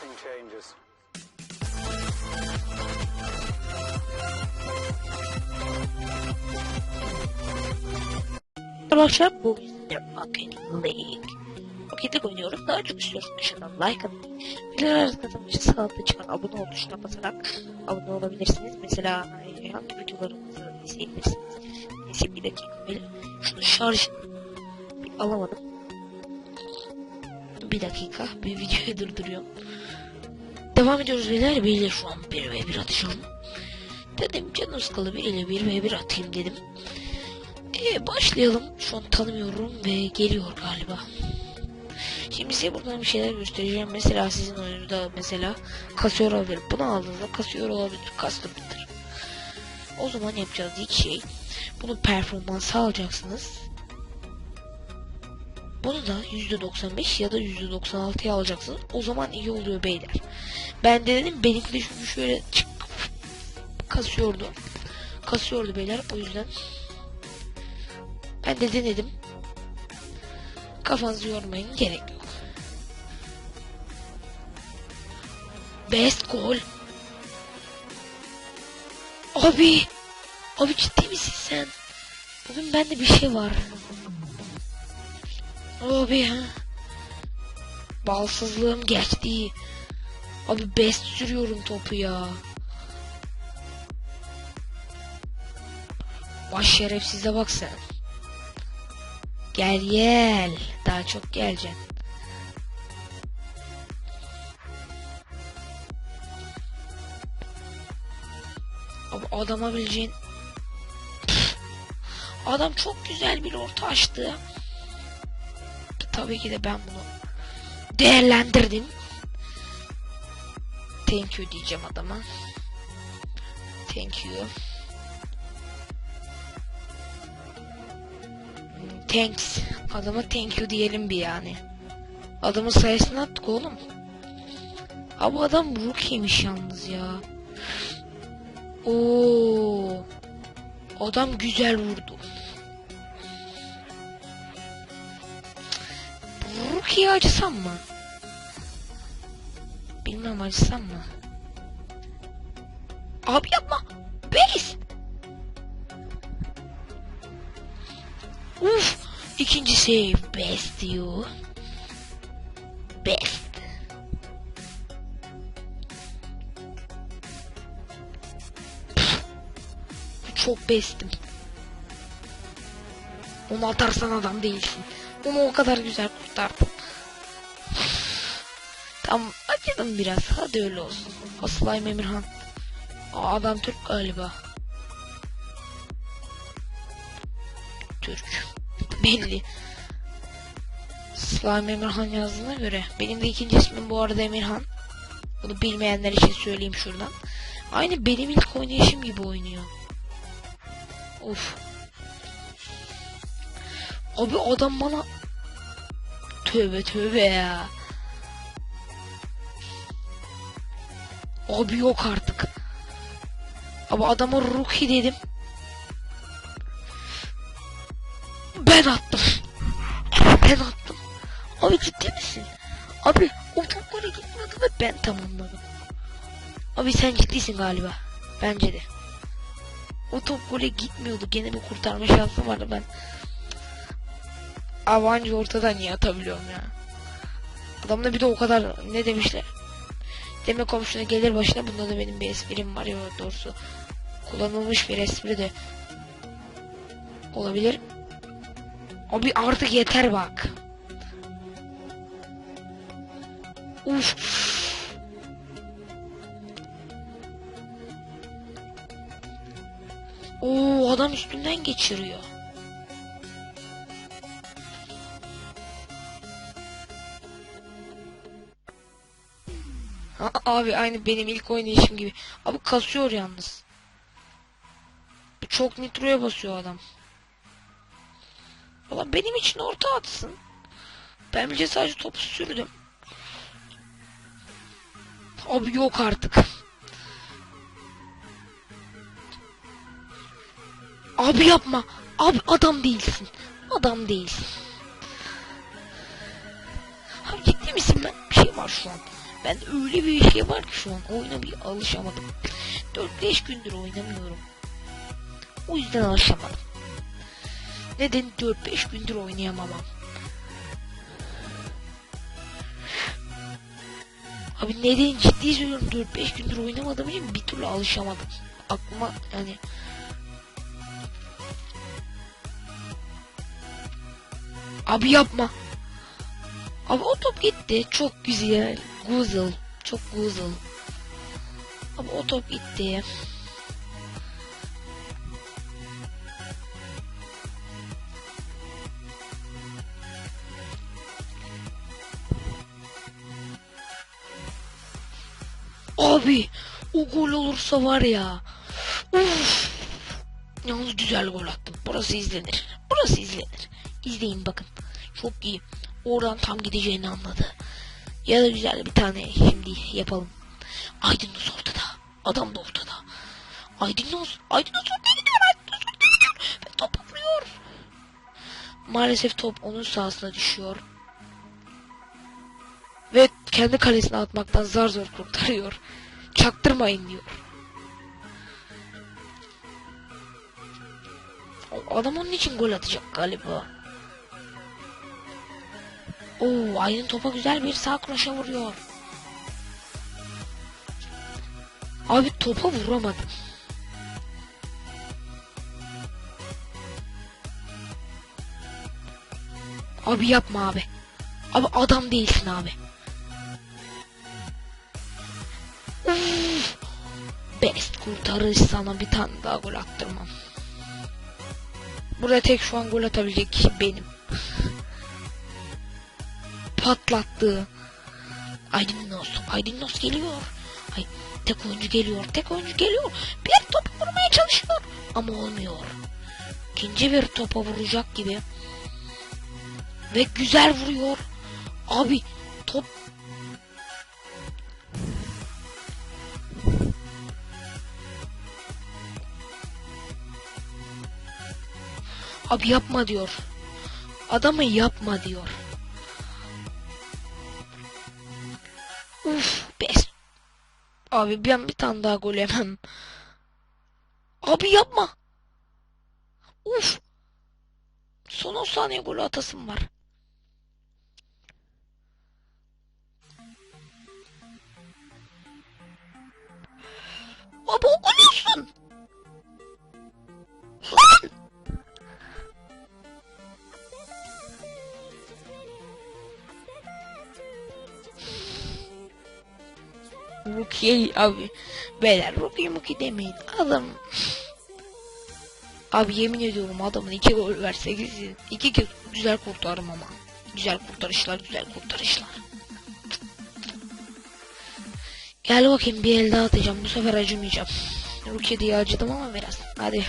nothing changes. Arkadaşlar bu bizimle Rocket League. Rocket League oynuyoruz. Daha çok istiyoruz. Aşağıdan like atın. Bilgiler kazanmak için sağ altta çıkan abone ol tuşuna basarak abone olabilirsiniz. Mesela e, hangi videolarımızı izleyebilirsiniz. Neyse bir dakika böyle. Şunu şarj alamadım. Bir dakika bir videoyu durduruyorum. Devam ediyoruz beyler. Beyler şu an 1 ve 1 atacağım. Dedim canım sıkılı biriyle 1 ve 1 atayım dedim. Ee, başlayalım. Şu an tanımıyorum ve geliyor galiba. Şimdi size buradan bir şeyler göstereceğim. Mesela sizin oyunuzda mesela kasıyor olabilir. Bunu aldığınızda kasıyor olabilir. Custom'dır. O zaman yapacağınız ilk şey bunu performans alacaksınız. Bunu da %95 ya da %96'ya alacaksınız. O zaman iyi oluyor beyler. Ben de dedim benimki de çünkü şöyle çık kasıyordu. Kasıyordu beyler. O yüzden ben de denedim. Kafanızı yormayın gerek yok. Best goal. Abi. Abi ciddi misin sen? Bugün bende bir şey var. Abi ha. Balsızlığım geçti. Abi best sürüyorum topu ya. Baş şerefsize bak sen. Gel gel. Daha çok geleceksin. Abi adama bileceğin... Adam çok güzel bir orta açtı. Tabii ki de ben bunu değerlendirdim. Thank you diyeceğim adama. Thank you. Thanks. Adama thank you diyelim bir yani. Adamın sayesinde attık oğlum. Abi adam rookie'ymiş yalnız ya. Oo. Adam güzel vurdu. Rookie'ye acısam mı? Bilmem acısam mı? Abi yapma. Base. Uf. ikinci save. Best diyor. Best. Çok bestim. Onu atarsan adam değilsin. Onu o kadar güzel kurtardım. Tam acıdım biraz. Hadi öyle olsun. Aslay Emirhan. Aa, adam Türk galiba. Türk. Belli. Slime Emirhan yazdığına göre. Benim de ikinci ismim bu arada Emirhan. Bunu bilmeyenler için söyleyeyim şuradan. Aynı benim ilk oynayışım gibi oynuyor. Of. Abi adam bana... Tövbe tövbe ya. Abi yok artık. Abi adama rookie dedim. Ben attım. Ben attım. Abi ciddi misin? Abi o gole gitmedi ve ben tamamladım. Abi sen ciddisin galiba. Bence de. O top gole gitmiyordu. Gene bir kurtarma şansım vardı ben. Avancı ortadan niye atabiliyorum ya? Adamda bir de o kadar ne demişler? Deme komşuna gelir başına bunda da benim bir esprim var ya doğrusu. Kullanılmış bir espri de olabilir. Abi artık yeter bak. Uf. Oo adam üstünden geçiriyor. Abi aynı benim ilk oynayışım gibi. Abi kasıyor yalnız. Çok nitroya basıyor adam. Valla benim için orta atsın. Ben bile sadece topu sürdüm. Abi yok artık. Abi yapma. Abi adam değilsin. Adam değilsin. Abi ciddi misin ben? Bir şey var şu an. Ben öyle bir şey var ki şu an oyuna bir alışamadım. 4-5 gündür oynamıyorum. O yüzden alışamadım. Neden 4-5 gündür oynayamamam? Abi neden ciddi söylüyorum 4-5 gündür oynamadığım için bir türlü alışamadım. Aklıma yani Abi yapma. Abi o top gitti. Çok güzel. Güzel. Çok güzel. Abi o top gitti. Abi o gol olursa var ya. Uf. Yalnız güzel gol attım. Burası izlenir. Burası izlenir. İzleyin bakın. Çok iyi. Oradan tam gideceğini anladı. Ya da güzel bir tane şimdi yapalım. Aydınus ortada. Adam da ortada. Aydınus. Aydınus ortaya gidiyor. Aydınus ortaya gidiyor. Ve topa vuruyor. Maalesef top onun sahasına düşüyor. Ve kendi kalesine atmaktan zar zor kurtarıyor. Çaktırmayın diyor. Adam onun için gol atacak galiba. Oo, Aydın topa güzel bir sağ kroşe vuruyor. Abi topa vuramadım. Abi yapma abi. Abi adam değilsin abi. Uf. Best kurtarış sana bir tane daha gol attırmam. Buraya tek şu an gol atabilecek benim. Patlattı. Aydınlos. Aydınlos geliyor. Ay, tek oyuncu geliyor. Tek oyuncu geliyor. Bir top vurmaya çalışıyor. Ama olmuyor. İkinci bir topa vuracak gibi. Ve güzel vuruyor. Abi top Abi yapma diyor. Adamı yapma diyor. Uf bes. Abi ben bir tane daha gol yemem. Abi yapma. Uf. Son 10 saniye golü atasım var. Abi o Rukiye abi. Beyler Rukiye Muki demeyin. Adam. Abi yemin ediyorum adamın iki gol verse gitsin. İki kez güzel kurtarım ama. Güzel kurtarışlar güzel kurtarışlar. Gel bakayım bir el daha atacağım. Bu sefer acımayacağım. Rukiye diye acıdım ama biraz. Hadi.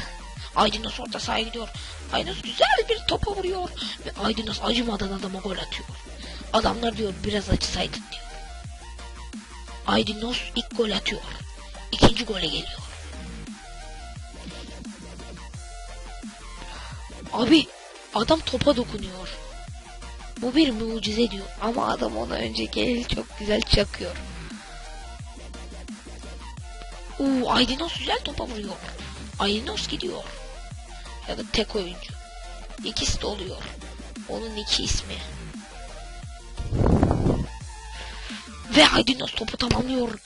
Aydinos orta sahaya gidiyor. Aydinos güzel bir topa vuruyor. Ve Aydinos acımadan adama gol atıyor. Adamlar diyor biraz acısaydın diyor. Aydinos ilk gol atıyor. İkinci gole geliyor. Abi adam topa dokunuyor. Bu bir mucize diyor ama adam ona önceki el çok güzel çakıyor. Uuu Aydinos güzel topa vuruyor. Aydinos gidiyor. Ya da tek oyuncu. İkisi de oluyor. Onun iki ismi. Ve Aydinos topu tamamlıyor.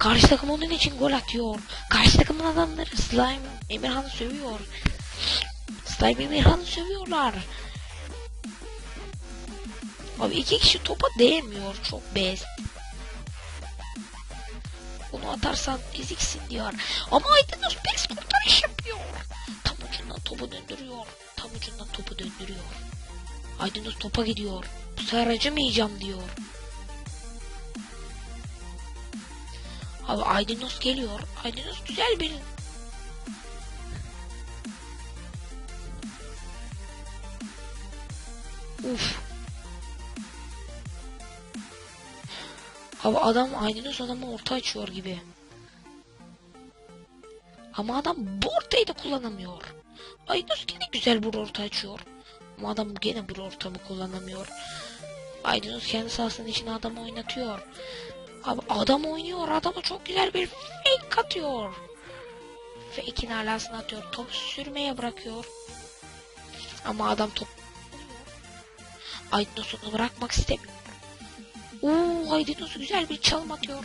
Karşı takım onun için gol atıyor. Karşı takımın adamları Slime Emirhan'ı sövüyor. Slime Emirhan'ı sövüyorlar. Abi iki kişi topa değmiyor çok best. Bunu atarsan eziksin diyor. Ama Aydinos best kurtarış yapıyor. Tam ucundan topu döndürüyor. Tam ucundan topu döndürüyor. Aydinos topa gidiyor. Bu sefer acımayacağım diyor. Abi Aydinos geliyor. Aydinos güzel bir Uf. Abi adam Aydinos adama orta açıyor gibi. Ama adam bu ortayı da kullanamıyor. Aydinos gene güzel bir orta açıyor. Ama adam gene bir ortamı kullanamıyor. Aydinos kendi sahasının içine adamı oynatıyor. Abi adam oynuyor. Adama çok güzel bir fake atıyor. Fake'in alasını atıyor. Topu sürmeye bırakıyor. Ama adam top Aydınus'unu bırakmak istemiyor. Oo Aydınus güzel bir çalım atıyor.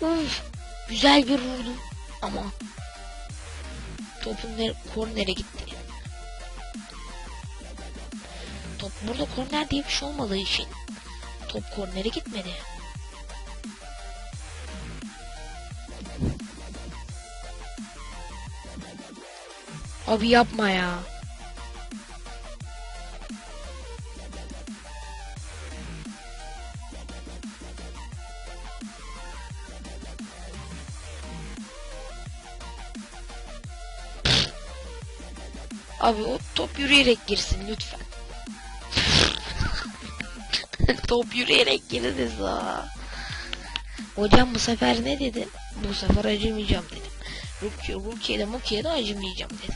Uf, güzel bir vurdu. Ama topun ner kornere gitti. Burada korner diye bir şey olmadığı için top kornere gitmedi. Abi yapma ya. Abi o top yürüyerek girsin lütfen. Top yürüyerek girdi za. Hocam bu sefer ne dedin? Bu sefer acımayacağım dedim. Rukiye, Rukiye'de Mukiye'de acımayacağım dedim.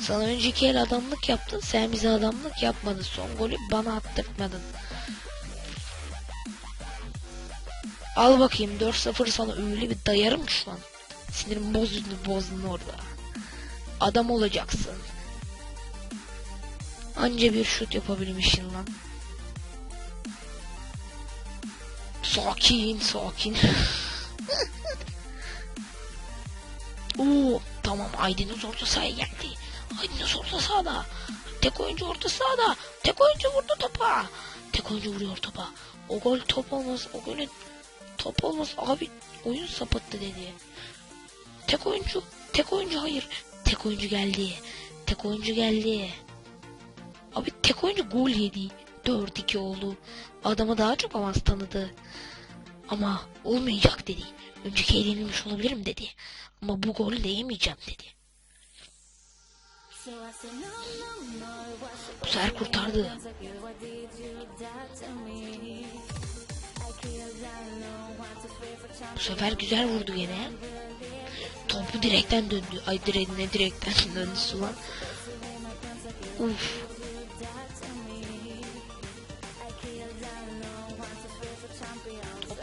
Sana önceki el adamlık yaptın, sen bize adamlık yapmadın. Son golü bana attırtmadın. Al bakayım 4-0 sana öyle bir dayarım şu an. Sinirim bozuldu bozdun orada. Adam olacaksın. Anca bir şut yapabilmişsin lan. Sakin sakin. Oo tamam Aydınus orta sahaya geldi. Aydınus orta sahada. Tek oyuncu orta sahada. Tek oyuncu vurdu topa. Tek oyuncu vuruyor topa. O gol top olmaz. O golün top olmaz. Abi oyun sapattı dedi. Tek oyuncu. Tek oyuncu hayır. Tek oyuncu geldi. Tek oyuncu geldi. Abi tek oyuncu gol yedi. 4-2 oldu. Adamı daha çok avans tanıdı. Ama olmayacak dedi. Önceki eğlenilmiş olabilirim dedi. Ama bu golü yemeyeceğim dedi. Bu sefer kurtardı. Bu sefer güzel vurdu gene. Topu direkten döndü. Ay direğine direkten döndü sulan. Uf.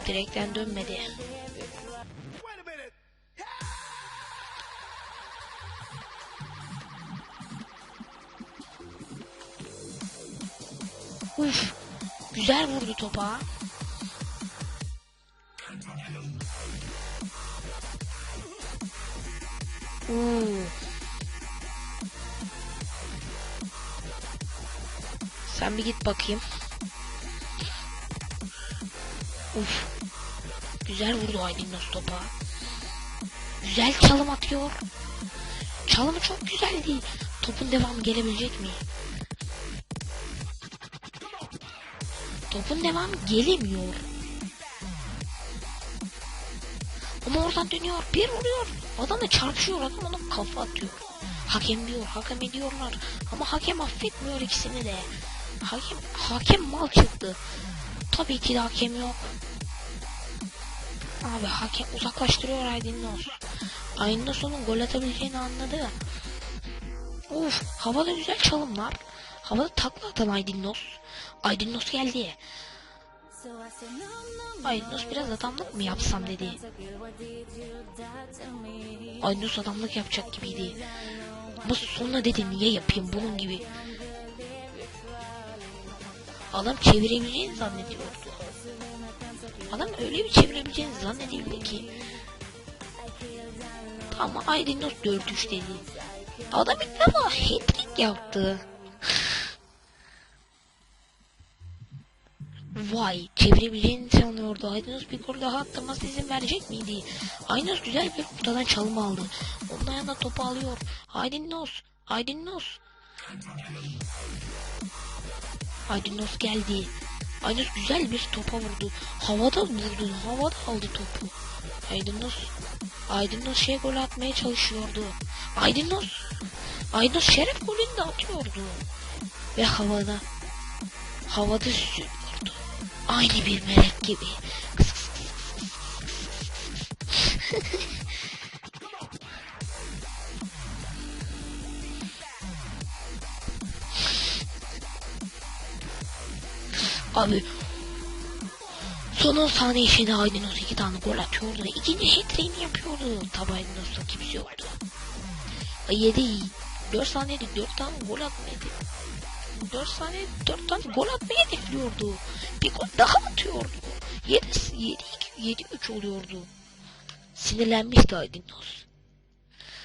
Direkten dönmedi. Uf. Güzel vurdu topa. Oo. Sen bir git bakayım. Uf. Güzel vurdu Aydınlos topa. Güzel çalım atıyor. Çalımı çok güzeldi. Topun devamı gelebilecek mi? Topun devamı gelemiyor. Ama oradan dönüyor. Bir vuruyor. Adamla çarpışıyor. Adam ona kafa atıyor. Hakem diyor. Hakem ediyorlar. Ama hakem affetmiyor ikisini de. Hakem, hakem mal çıktı. Tabii ki de hakem yok. Abi hakem uzaklaştırıyor Aydınlos. Aydınlos onun gol atabileceğini anladı. Uf havada güzel çalımlar. Havada takla atan Aydınlos. Aydınlos geldi. Aydınlos biraz adamlık mı yapsam dedi. Aydınlos adamlık yapacak gibiydi. Ama sonra dedi niye yapayım bunun gibi. Adam çevirebileceğini zannediyordu. Adam öyle bir çevirebileceğini zannedildi ki. Ama Aydınlos 4-3 dedi. Adam ilk defa hat-trick yaptı. Vay çevirebileceğini sanıyordu. Aydınus bir gol daha attırması izin verecek miydi? Aydınus güzel bir ortadan çalım aldı. Onun ayağına topu alıyor. Aydınus. Aydınus. Aydınus geldi. Aydınus güzel bir topa vurdu. Havada vurdu. Havada aldı topu. Aydınus. Aydınus şey gol atmaya çalışıyordu. Aydınus. Aydınus şeref golünü de atıyordu. Ve havada. Havada süzülüyordu. Aynı bir melek gibi. Abi son 10 saniye içinde Aydınus iki tane gol atıyordu. İkinci hat-trick'ini yapıyordu. Tabi Aydınus'ta kimse yoktu. 7 4 saniyede 4 tane gol atmaydı. 4 saniyede 4 tane gol atmayı hedefliyordu. Bir gol daha atıyordu. 7 7 7 3 oluyordu. Sinirlenmişti Aydınus.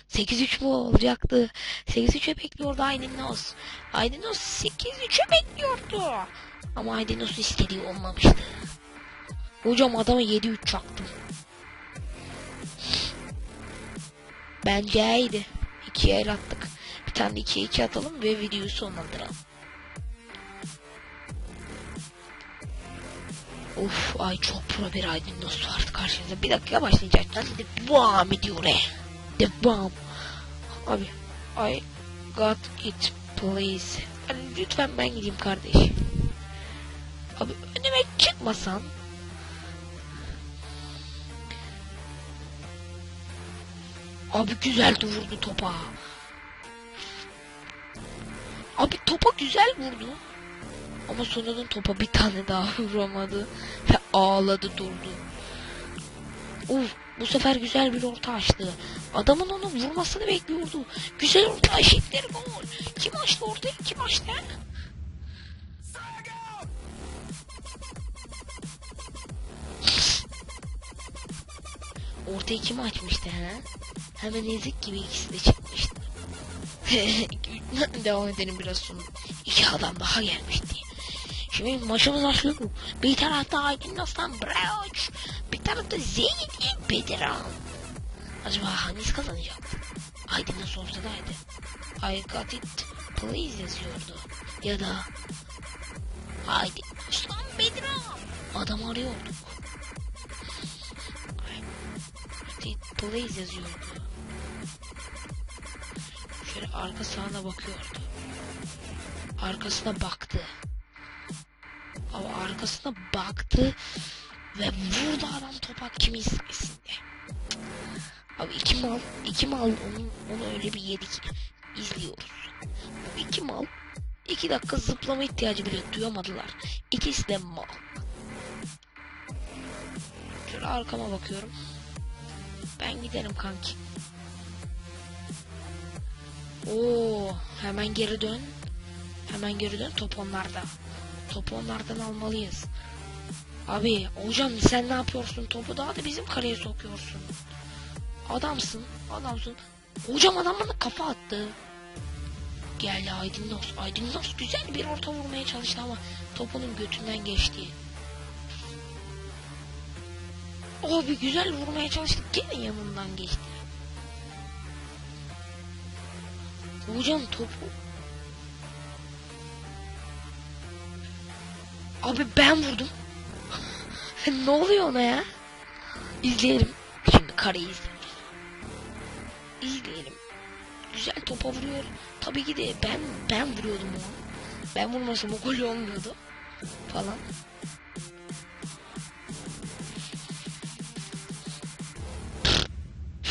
8-3 mu olacaktı? 8-3'e bekliyordu Aydinos. Aydinos 8-3'e bekliyordu. Ama Aydinos istediği olmamıştı. Hocam adama 7-3 çaktım. Bence iyiydi. 2'ye el attık. Bir tane de 2'ye 2 atalım ve videoyu sonlandıralım. Of ay çok pro bir Aydinos vardı karşımızda. Bir dakika başlayacak. Hadi devam ediyor. Devam. Abi I got it please. Lütfen ben gideyim kardeş. Abi önüme çıkmasan. Abi güzel vurdu topa. Abi topa güzel vurdu. Ama sonradan topa bir tane daha vuramadı. Ve ağladı durdu. Uf bu sefer güzel bir orta açtı. Adamın onu vurmasını bekliyordu. Güzel orta eşitleri gol. Kim açtı ortayı? Kim açtı? Ortayı kim açmıştı ha? Hemen ezik gibi ikisi de çıkmıştı. Devam edelim biraz sonra. İki adam daha gelmişti. Şimdi maçımız başlıyor. Bir tarafta Aydın Aslan Brauch. Bir tarafta Zeydi Bediran. Acaba hangisi kazanacak? Aydın nasıl ortadaydı? I got it please yazıyordu. Ya da Aydın Aslan Bediran. Adam arıyorduk. Please yazıyordu. Şöyle arka sağına bakıyordu. Arkasına baktı. Ama arkasına baktı ve vurdu adam topa kimin sayesinde. Abi iki mal, iki mal onu, onu öyle bir yedik izliyoruz. Bu iki mal iki dakika zıplama ihtiyacı bile duyamadılar. İkisi de mal. Şöyle arkama bakıyorum. Ben giderim kanki. Oo, hemen geri dön. Hemen geri dön top onlarda. Topu onlardan almalıyız. Abi hocam sen ne yapıyorsun? Topu daha da bizim kaleye sokuyorsun. Adamsın. Adamsın. Hocam adam bana kafa attı. Geldi Aydınlos. Aydınlos güzel bir orta vurmaya çalıştı ama topunun götünden geçti. Abi güzel vurmaya çalıştı. Gene yanından geçti. Hocam topu Abi ben vurdum. ne oluyor ona ya? İzleyelim. Şimdi kareyi izleyelim. İzleyelim. Güzel topa vuruyor. Tabii ki de ben ben vuruyordum onu. Ben vurmasam o gol olmuyordu. Falan.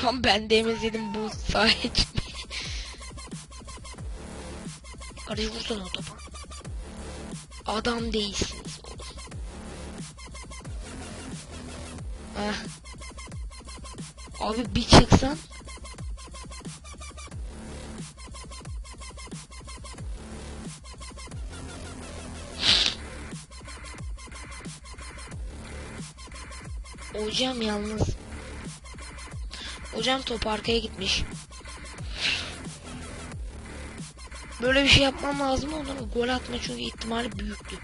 An ben demezledim bu çıkmayı. Karayı vursana o. Adam değilsiniz oğlum. Heh. Abi bir çıksan. Hocam yalnız. Hocam top arkaya gitmiş. Böyle bir şey yapmam lazım ondan gol atma çünkü ihtimali büyüktü.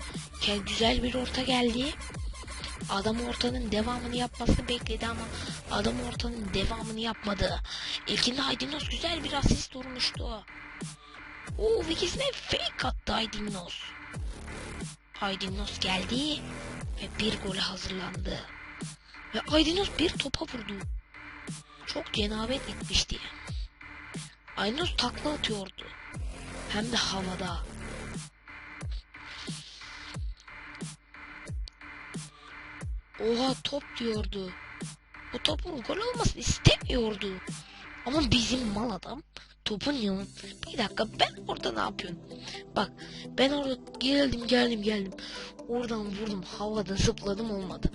Güzel bir orta geldi. Adam ortanın devamını yapmasını bekledi ama adam ortanın devamını yapmadı. İlkinde Aydinos güzel bir asist vurmuştu. O ikisine fake attı Aydinos. Aydinos geldi ve bir gole hazırlandı. Ve Aydinos bir topa vurdu. Çok cenabet etmişti. Aydinos takla atıyordu. Hem de havada. Oha top diyordu. Bu topun gol olmasını istemiyordu. Ama bizim mal adam topun yanı. Bir dakika ben orada ne yapıyorum? Bak ben orada geldim geldim geldim. Oradan vurdum havada zıpladım olmadı.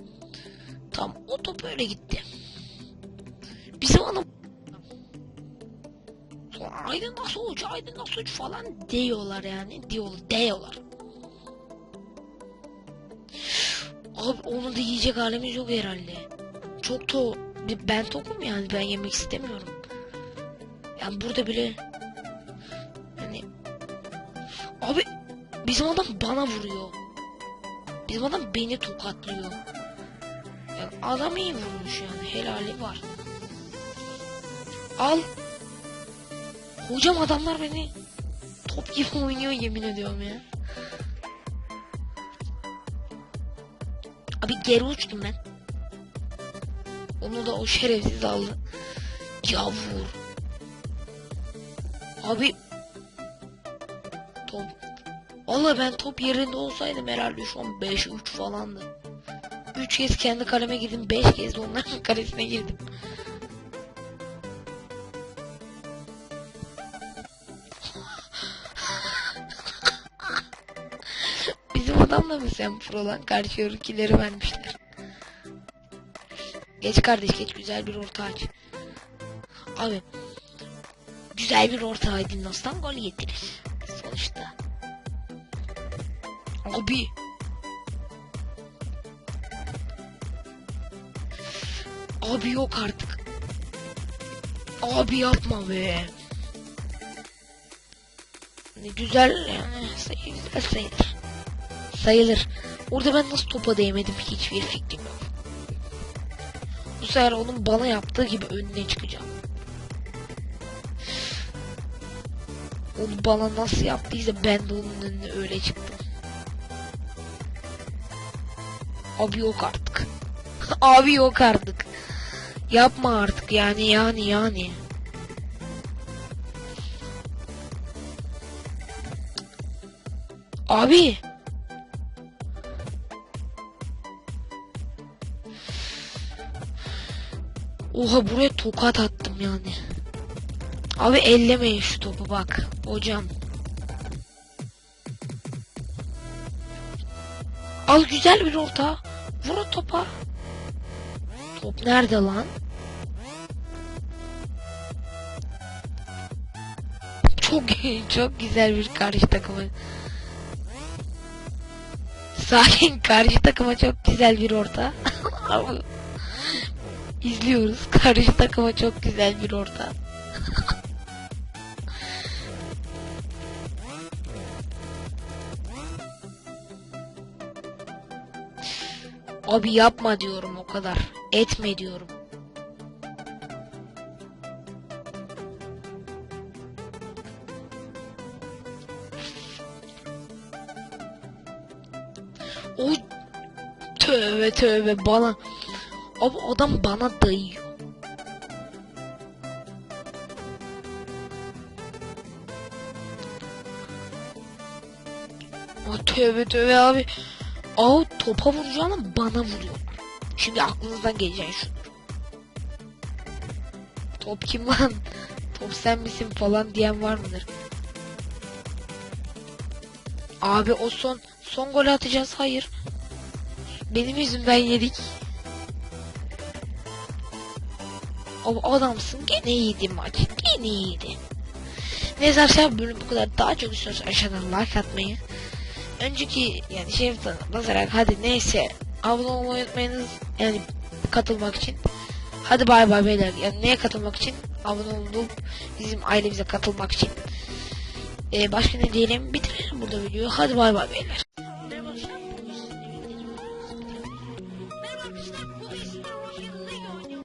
Tam o top öyle gitti. Sonra Aydın nasıl uç, Aydın nasıl uç falan diyorlar yani. Diyorlar, diyorlar. Abi onu da yiyecek halimiz yok herhalde. Çok to ben tokum yani ben yemek istemiyorum. Yani burada bile yani abi bizim adam bana vuruyor. Bizim adam beni tokatlıyor. Yani adam iyi vurmuş yani helali var. Al. Hocam adamlar beni top gibi oynuyor yemin ediyorum ya. Abi geri uçtum ben. Onu da o şerefsiz aldı. Yavur. Abi top. Valla ben top yerinde olsaydım herhalde şu an 5-3 falandı. 3 kez kendi kaleme girdim, 5 kez de onların kalesine girdim. Adamla mı sen pro lan? Karşı yorunkileri vermişler. Geç kardeş geç güzel bir orta aç. Abi güzel bir orta aydın dosttan gol getirir. Sonuçta. Abi. Abi yok artık. Abi yapma be. Ne güzel yani sayı güzel sayılır. Sayılır. Orada ben nasıl topa değmedim hiçbir fikrim yok. Bu sefer onun bana yaptığı gibi önüne çıkacağım. Onu bana nasıl yaptıysa ben de onun önüne öyle çıktım. Abi yok artık. Abi yok artık. Yapma artık yani yani yani. Abi. Oha buraya tokat attım yani. Abi ellemeyin şu topu bak. Hocam. Al güzel bir orta. Vur o topa. Top nerede lan? Çok çok güzel bir karşı takımı. Sakin karşı takıma çok güzel bir orta. İzliyoruz. Karşı takıma çok güzel bir orta. Abi yapma diyorum o kadar. Etme diyorum. O tövbe tövbe bana Abi adam bana dayıyor. Aa, tövbe tövbe abi. Aa topa vuracağına bana vuruyor. Şimdi aklınızdan gelecek şu. Top kim lan? Top sen misin falan diyen var mıdır? Abi o son son gol atacağız. Hayır. Benim yüzümden yedik. O adamsın gene iyiydi maç. Gene iyiydi. Neyse arkadaşlar bölüm bu kadar. Daha çok istiyorsanız aşağıdan like atmayı. Önceki yani şey basarak hadi neyse abone olmayı unutmayınız. Yani katılmak için. Hadi bay bay beyler. Yani neye katılmak için? Abone olup bizim ailemize katılmak için. Ee, başka ne diyelim? Bitirelim burada videoyu. Hadi bay bay beyler.